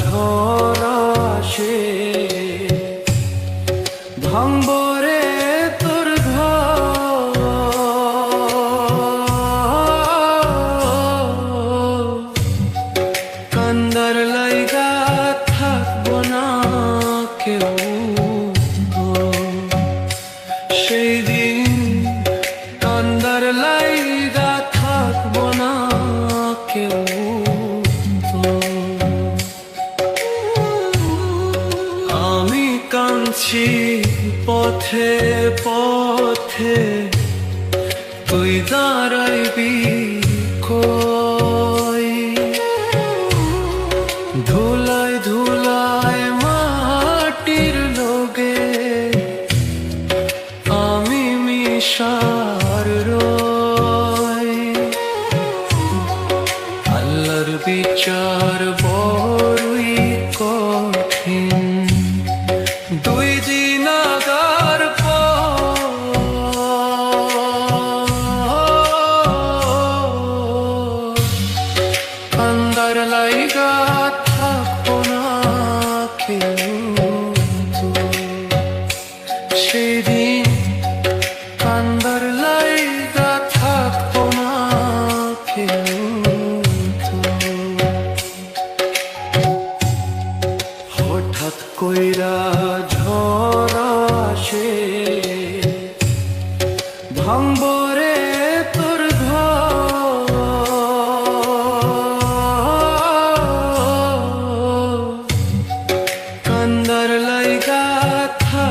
ঝড় আসে ভাঙবরে তোর কান্দার লাইগা থাকব না কেউ। সেই দিন কাঁদছি পথে পথে। তুই দাঁড়াইবি কই? ধুলায় ধুলায় মাটির আমি মিশার আল্লাহর বিচার বড়ই থাকব না কেউ সেদিন কান্দার লাইগা থাকব না কেউ হঠাৎ কইরা ঝড় আসে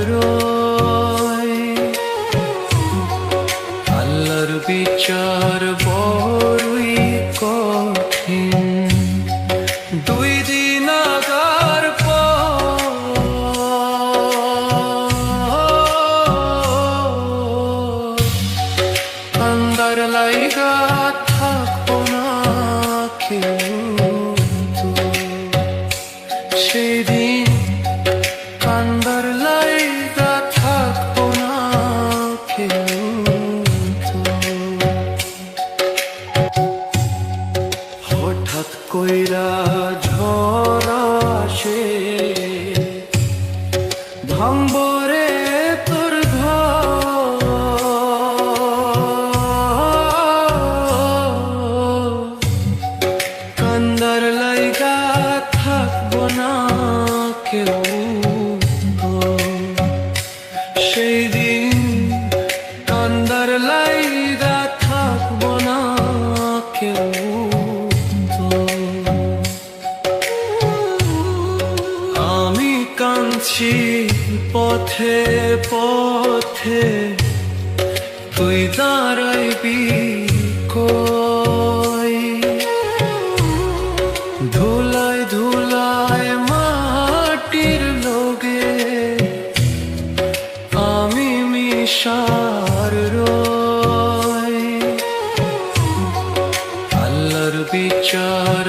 রই আল্লাহর বিচার বড়ই কঠিন দুই দিন আগার পর আন্দার লাইগা থাকব না কেউ সেদিন কইরা ঝরা সে ভাঙবরে কাঁদছি পথে পথে। তুই দাঁড়াইবি কই? ধুলায় মাটির আমি মিশার বিচার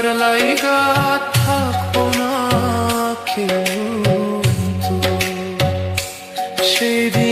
আন্দার লাইগা থাকব না কেউ সেদিন